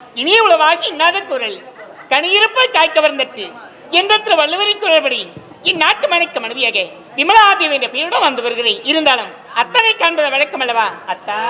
இனிய உளவாகி இன்னாத குரல் கனியிருப்ப காய்க்க வந்தற்கு என்ற திரு வள்ளுவரின் குரல்படி இந்நாட்டு மனைக்கு மனைவியாக விமலாதேவி என்ற பெயருடன் வந்து வருகிறேன். இருந்தாலும் அத்தனை காண்பது வழக்கம் அல்லவா? அத்தா.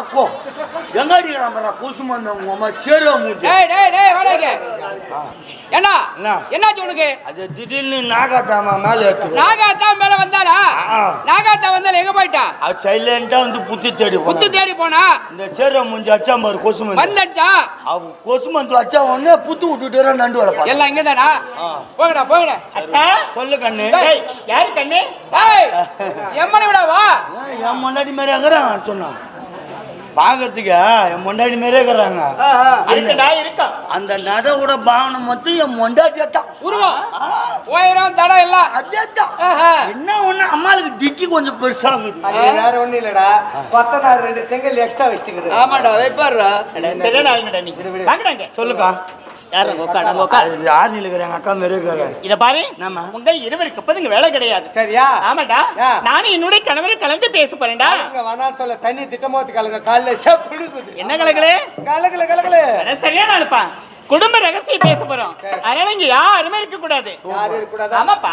அறக்கும் எங்க அடிக்கிறான் பாரு கூசு மந்த உங்க அம்மா சேருவ மூஞ்சி டேய் டேய் டேய் வாடகைங்க என்ன? என்ன? என்னாச்சு உனக்கு? அது திடீர்னு நாகாத்தாமா மேல எடுத்து நாகாத்தா மேல வந்தாளா? ஆ. நாகாத்தா வந்தால எங்க போயிட்டா? அது சைலண்டா வந்து புத்தி தேடி போனா தேடி போனா? இந்த சேருவ மூஞ்சி அச்சா பாரு கொசு மந்து வந்தச்சா அவ கொசு மந்து அச்சா உடனே புத்து விட்டுட்டு நண்டு வரப்பா எல்லாம் இங்கதானா? ஆ. போங்கடா போங்கடா சொல்லு கண்ணு. டேய். யாரு கண்ணு? டேய் எம்மனை விட வா. ஏன் என் முன்னாடி மாதிரி இருக்கிறான் சொன்னான். பாக்குறதுக்கு? என் முன்னாடி மாதிரியே இருக்கிறாங்க. இருக்குடா இருக்கும் அந்த நட கூட பாவனை மட்டும் என் மொண்டாட்டியா தான். உருவம் உயரம் தடம் எல்லாம் அதே தான். ஆஹா. என்ன ஒண்ணு? அம்மாளுக்கு டிக்கி கொஞ்சம் பெருசா இருக்குது. அது வேற ஒண்ணும் இல்லடா. கொத்தனார் ரெண்டு செங்கல் எக்ஸ்ட்ரா வச்சுக்கிறது ஆமாடா வைப்பாடுறா சரியான ஆளுங்கடா நீ. யாரு? யார் நிலுக்கிற எங்க அக்கா மாரி இருக்கிறேன் இத பாரு. என்னம்மா? உங்கள் இருவருக்கு இப்போது வேலை கிடையாது. சரியா? ஆமாடா. நானும் என்னுடைய கணவரை கலந்து பேச போறேன்டா. இங்க வேணாம்னு சொல்ல தண்ணி திட்டமோத்து கலங்க. காலைல செப்பிடுக்குது என்ன கலகலே? கலகல கலகல. அட, சரியான அனுப்பா குடும்ப ரகசியம் பேச போறோம். அதனால இங்க யாருமே இருக்க கூடாது யாரும் இருக்கக்கூடாதா? ஆமாப்பா.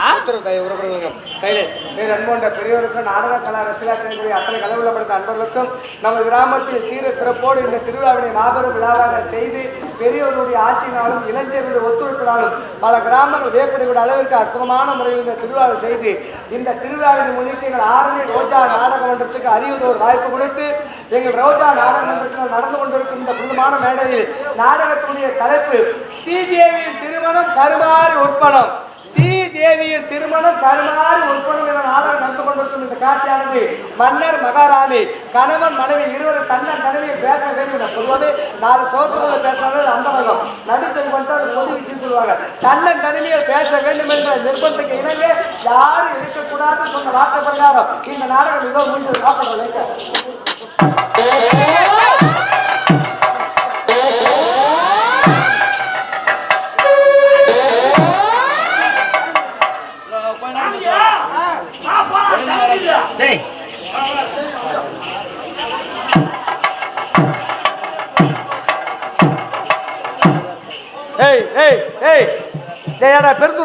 அன்போன்ற பெரியவருக்கும் நாடக கலா ரசிகர்களுடைய அத்தனை கலவுல படுத்த அன்பர்களுக்கும் நமது கிராமத்தில் சீர சிறப்போடு இந்த திருவிழாவினை மாபெரும் விழாவாக செய்து பெரியவர்களுடைய ஆசையினாலும் இளைஞர்களுடைய ஒத்துழைப்பினாலும் பல கிராமங்கள் வியப்படைக்கூடிய அளவிற்கு அற்புதமான முறையில் இந்த திருவிழாவை செய்து இந்த திருவிழாவின் முன்னிட்டு எங்கள் ஆரணி ரோஜா நாடக மன்றத்துக்கு அறிவது ஒரு வாய்ப்பு கொடுத்து எங்கள் ரோஜா நாடக மன்றத்தில் நடந்து கொண்டிருக்கும் இந்த புதுமான மேடையில் நாடகத்தினுடைய தலைப்பு ஸ்ரீதேவியின் திருமணம் தருமாறு உட்பணம். ஸ்ரீதேவியின் திருமணம் கருமாறி உட்பணம் என நாடகம் நடந்து கொண்டிருக்கும் இந்த காட்சியானது மன்னர் மகாராணி கணவன் மனைவி இருவரும் தன்னன் தனிமையை பேச வேண்டும் என பொதுவாகவே நாலு சோதனை பேசுறது அந்த மகம் நடுத்தல் பண்ணுறது பொது விஷயம் சொல்லுவாங்க. தன்னன் தனிமையை பேச வேண்டும் என்ற நிர்பந்தத்துக்கு இணங்க யாரும் இருக்கக்கூடாதுன்னு சொன்ன வார்த்தை பிரகாரம் இந்த நாடகம் மிகவும் முடிஞ்சது சாப்பிட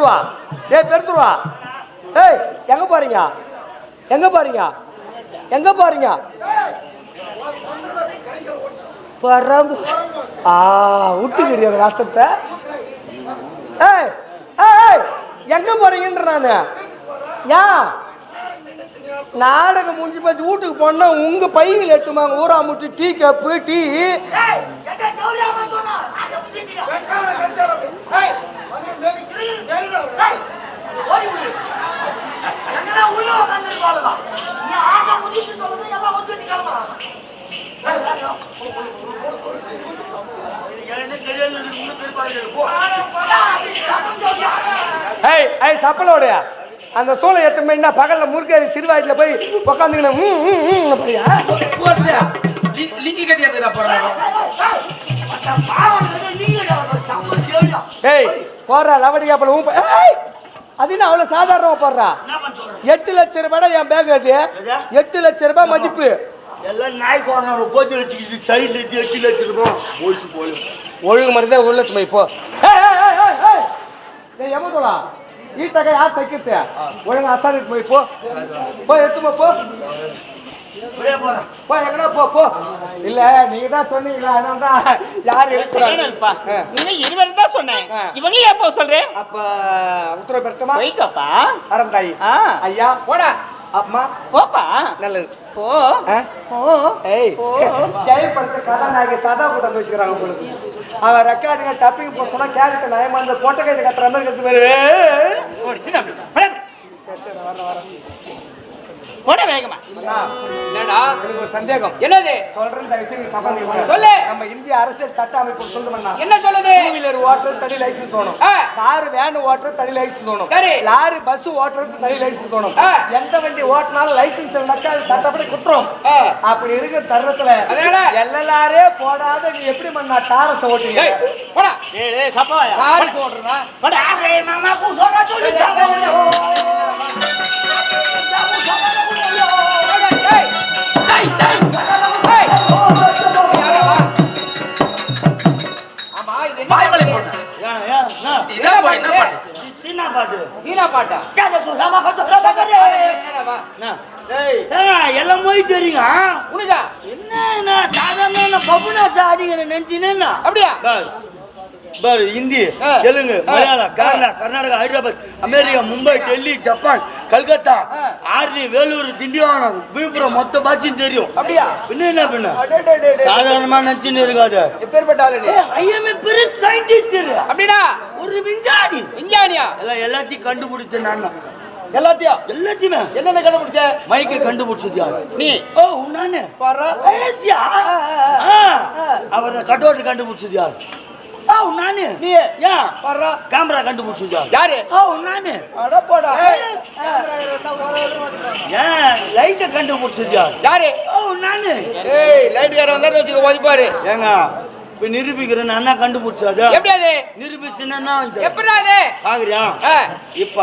பெருத்துருவா ஏய் பெருத்துருவா ஏய் எங்க பாருங்க எங்க பாருங்க எங்க பாருங்க பரம்பு. ஆ விட்டுக்கிறீ அந்த கஷ்டத்தை ஏய் ஏய் எங்க போறீங்கன்ற நானு? ஏன் நாடகம் முடிஞ்சு போச்சு வீட்டுக்கு போனா உங்க பையங்களை எடுத்துமாங்க ஊரா முட்டு டீ கப்பு டீ. ஏய் சப்பலோடைய அந்த சோளை போய் என்ன பகல்ல முறுக்கேறி சிறுவாயிட்டில் போய் உக்காந்துக்கின ம் ம் ம் பாரியா போஸ்டா லி- லிங்கி கட்டியாதுடா போறாங்க ஏய் போடுறா லவடிக்கா போல ஊம்ப ஏய் அது என்ன அவ்வளோ சாதாரணமாக போடுறா? எட்டு லட்சம் ரூபாய் என் பேக் அது. எட்டு லட்சம் ரூபாய் மதிப்பு. எல்லாம் நாய் குழந்தை கோத்தி வச்சுக்கிட்டு சைடில் எடுத்து எட்டு லட்சம் ரூபாய் ஒழிச்சு போய் ஒழுங்கு மாதிரி தான் உள்ள சும்மா இப்போ ஏய் ஏய் ஏய் ஏய் ஏய். ஏய் ஈ தகை யார் தைக்கிறது ஒழுங்கு அசானுக்கு போய் போ போய் எடுத்துமா போ போ எங்கடா போ போ இல்ல நீங்க தான் சொன்னீங்களா அதனால தான் யாரும் இருக்கக்கூடாது சரியானதுப்பா. ஆ. இன்னும் இருவரும் தான் சொன்னேன் ஆ. இவங்களே எப்போ சொல்றேன் அப்ப உத்தரவு பெறட்டுமா போய்க்கப்பா அறந்தாயி ஐயா போடா அம்மா போப்பா நல்லது போ? போ ஏய் ஓ. ஜெயப்படுத்த கதாநாயகி சதா கூட வச்சுக்கிறாங்க உங்களுக்கு அவன் ரெக்கார்டுங்க டப்பிங் போட சொன்னா கேரக்டர் நயமா அந்த போட்ட கைது கத்துற மாதிரி கத்து வருவேன் வர வர போடா. வேகமா. என்னடா? எனக்கு ஒரு சந்தேகம். என்னது? சொல்றேன் தயவு செஞ்சு தப்பா. சொல்லு. நம்ம இந்திய அரசியல் சட்ட அமைப்பு சொல்லுமண்ணா. என்ன சொல்லுது? டூ வீலர் ஓட்டுறது தனி லைசன்ஸ் வேணும். கார் வேன் ஓட்டுறது தனி லைசன்ஸ் வேணும். சரி. லாரி பஸ் ஓட்டுறது தனி லைசன்ஸ் வேணும். எந்த வண்டி ஓட்டினாலும் லைசன்ஸ் இல்லைனாக்கா அது சட்டப்படி குற்றம். அப்படி இருக்கிற தருணத்துல? எல்எல்ஆரே போடாத நீ எப்படி பண்ணா டாரஸ் ஓட்டுவீங்க ஏய் போடா. ஏய் ஏய் சப்பாயா காருக்கு ஓடுறா போடா. ஏய் மாமா கூ சொல்றா சொல்லு ஏய் எல்லாம் போய் தெரியுங்க என்ன என்ன சாதாரண பப்புனாசா அடிக்கிற நெஞ்சினேன்னா அப்படியா பாரு பாரு ஆ. தெலுங்கு. மலையாளம் கேரளா கர்நாடகா ஹைதராபாத் அமெரிக்கா மும்பை டெல்லி ஜப்பான் கல்கத்தா ஆர்னி வேலூர் திண்டிவனம் விழுப்புரம் மொத்த பாஷையும் தெரியும். அப்படியா? பின்ன என்ன பின்ன. சாதாரணமா நினைச்சுன்னு இருக்காது. எப்பேற்பட்ட ஆளு? ஐஎம்ஏ பெரிய சயின்டிஸ்ட் அப்படின்னா? ஒரு விஞ்ஞானி. விஞ்ஞானியா? எல்லாம் எல்லாத்தையும் கண்டுபிடிச்ச நான் தான். எல்லாத்தையும்? எல்லாத்தையுமே. என்னென்ன கண்டுபிடிச்ச? மைக்கை கண்டுபிடிச்சது யாரு? நீ. ஓ நானு பாரு. அவரை கட்டோட்டு கண்டுபிடிச்சது யாரு? ஓ நானு நீ ஏன் பாரு கேமரா கண்டுபிடிச்சது யாரு? ஓ நானு அட போடா. ஏன் லைட்டை கண்டுபிடிச்சது யாரு? ஓ நானு ஏய் லைட் கார வந்தா வச்சுக்க ஓதிப்பாரு ஏங்க இப்ப நிரூபிக்கிறேன் நான் தான் கண்டுபிடிச்சது. எப்படி அது? நிரூபிச்சுன்னா எப்படிடா அது? பாக்குறியா? ஆ, இப்ப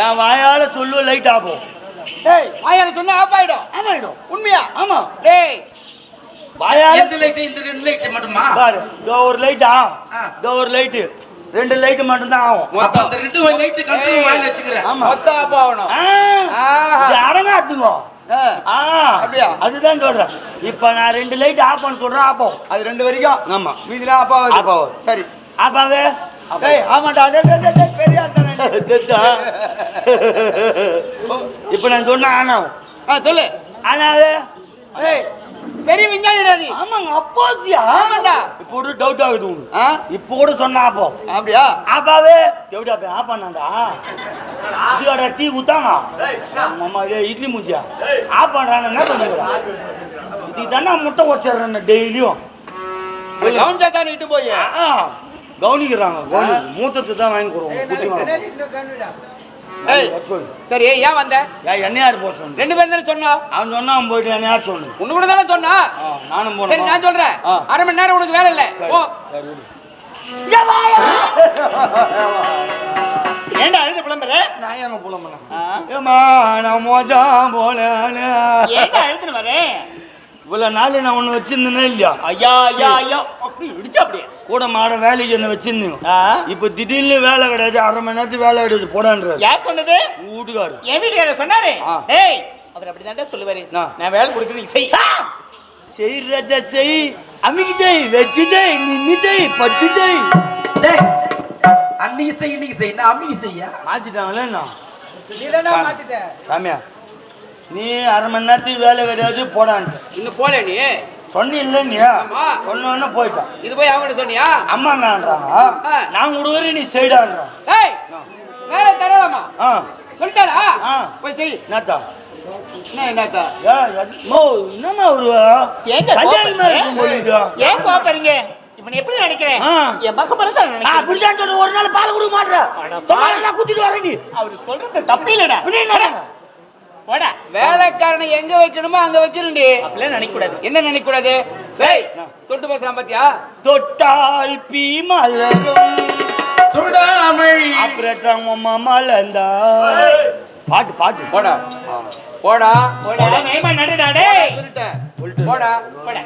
என் வாயால சொல்லு லைட் ஆகும் ஏய் வாயால சொன்னா ஆஃப் ஆயிடும். ஆமாயிடும் உண்மையா? ஆமா. டேய் இந்த லைட் இந்த ரெண்டு லைட் மட்டுமா? பாரு இதோ ஒரு லைட்டா ஆ. இதோ ஒரு லைட்டு ரெண்டு லைட்டு மட்டும்தான் ஆகும். அப்ப. அந்த ரெண்டு லைட் கண்ட்ரோல் வாயில வச்சுக்கிறேன். ஆமா. மொத்தம் ஆகணும். இது அடங்காத்துங்க அப்படியா? அதுதான் சொல்றேன். இப்ப நான் ரெண்டு லைட் ஆஃப் பண்ண சொல்றேன் ஆஃப் ஆகும் அது ரெண்டு வரைக்கும்? ஆமா. வருது. அப்பா வருது. சரி. ஆப்பாவே? ஏய் ஆமாடா டேய், டேய், டேய், டேய், பெரிய ஆள் தானே நீ. தெத்தா இப்ப நான் சொன்ன ஆனாவும் ஆ சொல்லு. ஆனாவே? ஏய் பெரிய விஞ்ஞானிடா நீ ஆமாங்க அப்பாச்சியா ஆமாண்டா. இப்போ கூட டவுட் ஆகுது உனக்கு. ஆ? இப்போ கூட சொன்னா அப்போ அப்படியா? ஆப்பாவே எப்படி அப்ப ஆப் பண்ணாண்டா? இதோட டீ குத்தாங்க அம்மா ஏ இட்லி மூஞ்சியா? ஆப் பண்றான்னு என்ன பண்ணுறா இதுக்கு தானே முட்டை வச்சிடுறேன் டெய்லியும். கவுன்ஜா தான் இட்டு போய். ஆ, கவனிக்கிறாங்க கவனி மூத்தத்தை தான் வாங்கி கொடுவோம் சரி ஏன் வந்த? என்னையார் போக சொன்னேன் ரெண்டு பேரும் தானே சொன்னோம் அவன் சொன்னா அவன் போயிட்டு என்னையார் சொல்லு உன்னு கூட தானே சொன்னா? நானும் சரி போனேன் நான் சொல்றேன். அரை மணி நேரம் உனக்கு வேலை இல்ல. சரி, ஓ சரி விடு. ஏன்டா அழுது புலம்புற? நான் ஏங்க புலம் பண்ணேன் ஏமா நான் மோஜாம் போல ஏன்டா அழுதுன்னு வரேன் இவ்வளவு நாள் நான் ஒண்ணு வச்சிருந்தேனே இல்லையா? ஐயா ஐயா ஐயா. அப்படி இடிச்சு அப்படியே. கூட மாட வேலைக்கு என்ன வச்சிருந்தீங்க? ஆ? இப்ப திடீர்னு வேலை கிடையாது அரை மணி நேரத்துக்கு வேலை கிடையாது போடான்றாரு. யார் சொன்னது? வீட்டுக்காரு என் வீட்டுக்காரர் சொன்னாரு. ஆ. ஏய் அவர் அப்படிதான்டா சொல்லுவாரு. நான் வேலை கொடுக்குறேன் நீ செய். செய் ராஜா செய். அமிக்கு செய் வெச்சு செய் நின்னு செய் பட்டு செய். டேய் அன்னைக்கு செய் இன்னைக்கு செய். நான் அம்மிக்கு செய்யா? மாத்திட்டாங்களே நான் சாமியா நீ அரை மணி நேரத்துக்கு வேலை கிடையாது போடான்ட்டு இன்னும் போல நீ? சொன்ன இல்ல நீ ஆமா. சொன்ன உடனே போயிட்டான். இது போய் அவங்க சொன்னியா? அம்மா என்னன்றாங்க. நான் கொடுக்குறேன் நீ செய்டான்றான் ஏய் வேலை தரலாமா ஆ. சொல்லிட்டாளா. போய் செய். என்னத்தா? என்ன என்னத்தா? ஏ, எத்- மோ, என்னம்மா ஒரு இப்ப எப்படி நினைக்கிறேன். என் மகப்பல தான் அப்படிதான் ஒரு நாள் பால் கொடுக்க மாட்டேன் குத்திட்டு வரேன் அவர் சொல்றது தப்பு இல்லடா? போடா. வேலைக்காரனை எங்க வைக்கணுமோ அங்க வைக்கிறண்டி அப்படிலாம் நினைக்கூடாது என்ன நினைக்கூடாது தொட்டு பேசலாம் பாத்தியா? தொட்டால் பீ மலரும். அப்புறம் மலந்தா பாட்டு பாட்டு. போடா. போடா. போடா. சொல்லிட்டேன் போடா. போடா.